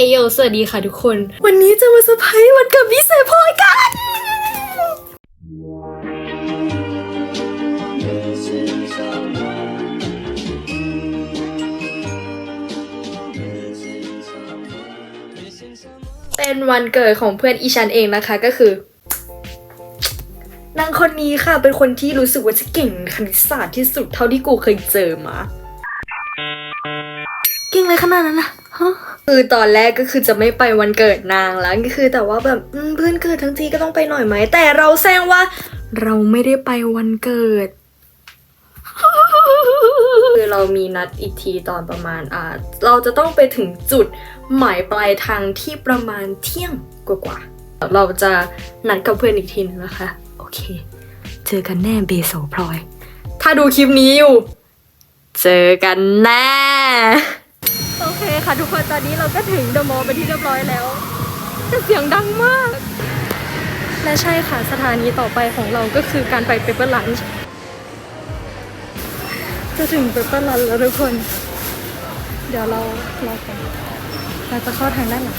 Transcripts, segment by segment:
เอโยสวัสดีค่ะทุกคน วันนี้จะมาเซอร์ไพรส์วันเกิดพิเศษพอยกันเป็นวันเกิดของเพื่อนอีชันเองนะคะก็คือนางคนนี้ค่ะเป็นคนที่รู้สึกว่าจะเก่งคณิตศาสตร์ที่สุดเท่าที่กูเคยเจอมา เก่งเลยขนาดนั้นนะฮะ คือตอนแรกก็คือจะไม่ไปวันเกิดนางแล้วก็คือแต่ว่าแบบเพื่อนเกิดทั้งทีก็ต้องไปหน่อยไหม แต่เราแซงว่า เราไม่ได้ไปวันเกิด คือเรามีนัดอีกทีตอนประมาณอ่าเราจะต้องไปถึงจุดหมายปลายทางที่ประมาณเที่ยงกว่าๆเราจะนัดกับเพื่อนอีกทีนึงนะคะ โอเค เจอกันแน่เบโซพลอย ถ้าดูคลิปนี้อยู่ เจอกันแน่ ค่ะทุกคนตอนนี้เราก็ถึงเดอะมอลล์ไปนที่เรียบร้อยแล้วแต่เสียงดังมาก และใช่ค่ะสถานีต่อไปของเราก็คือการไปเปเปอร์ลันช์จะถึงเปเปอร์ลันช์แล้วทุกคน เดี๋ยวเรารอกันเราจะเข้าทางด้านหลัง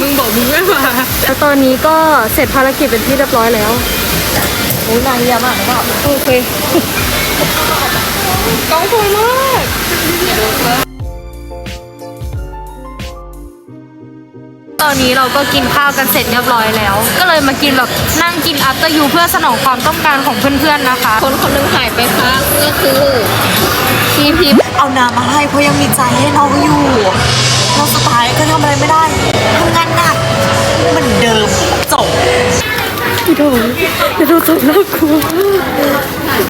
มึงบอกมึงไม่มาแล้วตอนนี้ก็เสร็จภารกิจเป็นที่เรียบร้อยแล้วโอ้ยนางเฮียมากว่าโอเคกองสวยมากตอนนี้เราก็กินข้าวกันเสร็จเรียบร้อยแล้ว ก็เลยมากินแบบนั่งกินอั t เตอร์ยูเพื่อสนองความต้องการของเพื่อนๆนะคะ คนคนหนึงหายไปค่ะก็คือพี่พิมพ์เอาน้ำมาให้เพราะยังมีใจให้น้องอยู่เราสุดท้ายก็ทำอะไรไม่ได้ทำงานหนัก เหมือนเดิมจบ พี่โดนพี่โดนสมน่ากลัว